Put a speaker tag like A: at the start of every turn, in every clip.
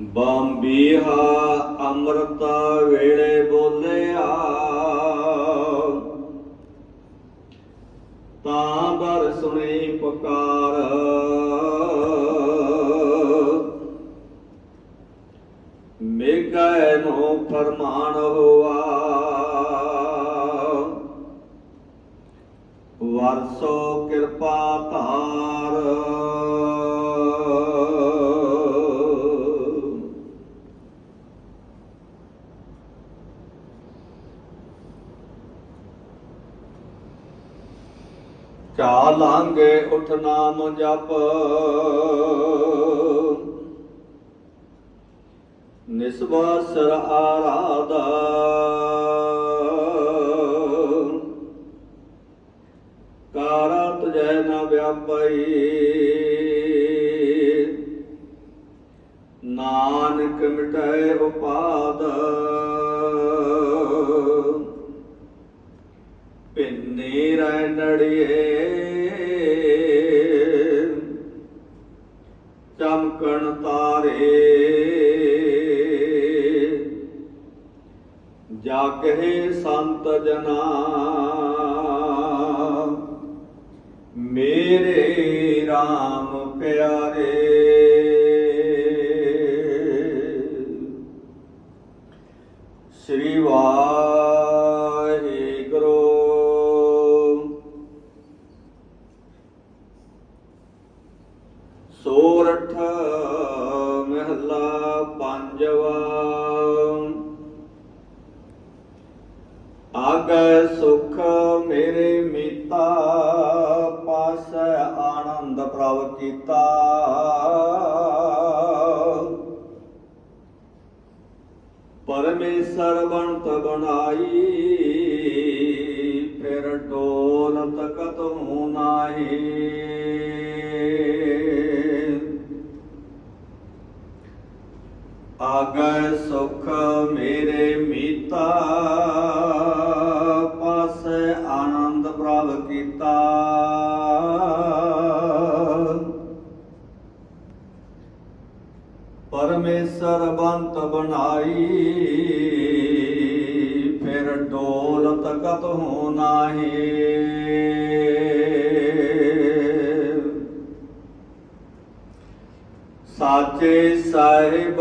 A: ਬੰਬੀਹਾ ਅੰਮ੍ਰਿਤ ਵੇਲੇ ਬੋਲਿਆ, ਤਾਂ ਦਰ ਸੁਣੀ ਪੁਕਾਰ। ਮੇਗੈ ਨੂੰ ਫਰਮਾਨ ਹੋਆ। ਵਰਸੋ ਕਿਰਪਾ ਧਾਰ। ਚਾ ਲਾਂਗੇ ਉਠ ਨਾਮ ਜਪ। ਨਿਸਵਾਸਰ ਆਰਾਧਾ। ਕਾਰਾ ਤੁਜੈ ਨ ਵਿਆਪਈ। ਨਾਨਕ ਮਿਟੈ ਉਪਾਦ। ਪਿੰਨੇ ਚਮਕਣ ਤਾਰੇ। ਜਾਗਹਿ ਸੰਤ ਜਨਾ ਮੇਰੇ RAM ਪਿਆਰੇ। ਸ੍ਰੀ ਵਾਹਿਗੁਰੂ ਸੋਰਠ ਮਹਲਾ ਪੰਜਵਾ। ਆਗੈ ਸੁਖ ਮੇਰੇ ਮੀਤਾ ਪਾਸ ਆਨੰਦ ਪ੍ਰਭ ਕੀਤਾ। ਪਰਮੇਸ਼ਰ ਬਣਤ ਬਣਾਈ ਆਗੈ ਸੁਖ ਮੇਰੇ ਮੀਤਾ, ਪਾਸ ਆਨੰਦ ਪ੍ਰਭ ਕੀਤਾ। ਪਰਮੇਸ਼ਰ ਬੰਤ ਬਣਾਈ, ਫਿਰ ਡੋਲਤ ਕਤਹੂ ਨਾਹੀ ਸਾਚੇ ਸਾਹਿਬ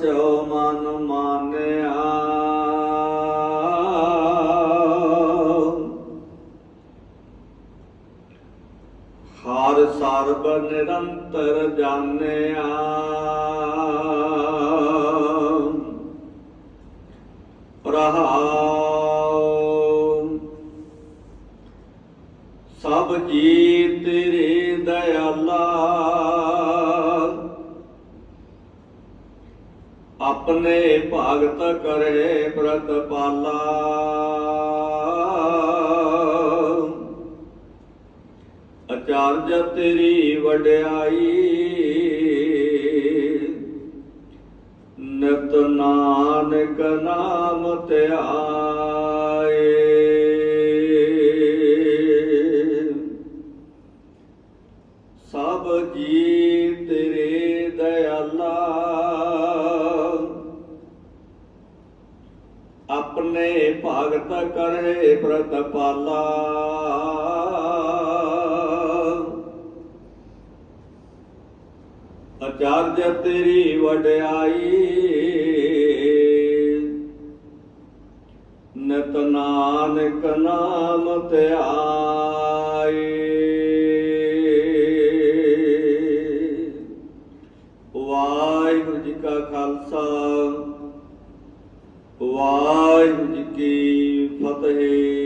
A: ਸਿਓ ਮਨ ਮਾਨਿਆ। ਹਰ ਸਰਬ ਨਿਰੰਤਰ ਜਾਣਿਆ। ਰਹਾਉ ਸਭ ਜੀ ਤੇਰੇ ਆਪਣੇ ਭਗਤ ਕਰੇ ਪ੍ਰਤਪਾਲਾ ਅਚਾਰਜ ਤੇਰੀ ਵਡਿਆਈ, ਨਤ ਨਾਨਕ ਨਾਮ ਧਿਆਏ। ਸਭ ਜੀ ਤੇਰੇ ਦਇਆਲਾ ਆਪਣੇ ਭਗਤ ਕਰੇ ਪ੍ਰਤਪਾਲਾ ਅਚਾਰਜ ਤੇਰੀ ਵਡਿਆਈ। ਨਤ ਨਾਨਕ ਨਾਮ ਧਿਆਏ ਵਾਹਿਗੁਰੂ ਜੀ ਕਾ ਖਾਲਸਾ। ਵਾਹਿਗੁਰੂ ਜੀ ਕੀ ਫਤਿਹ।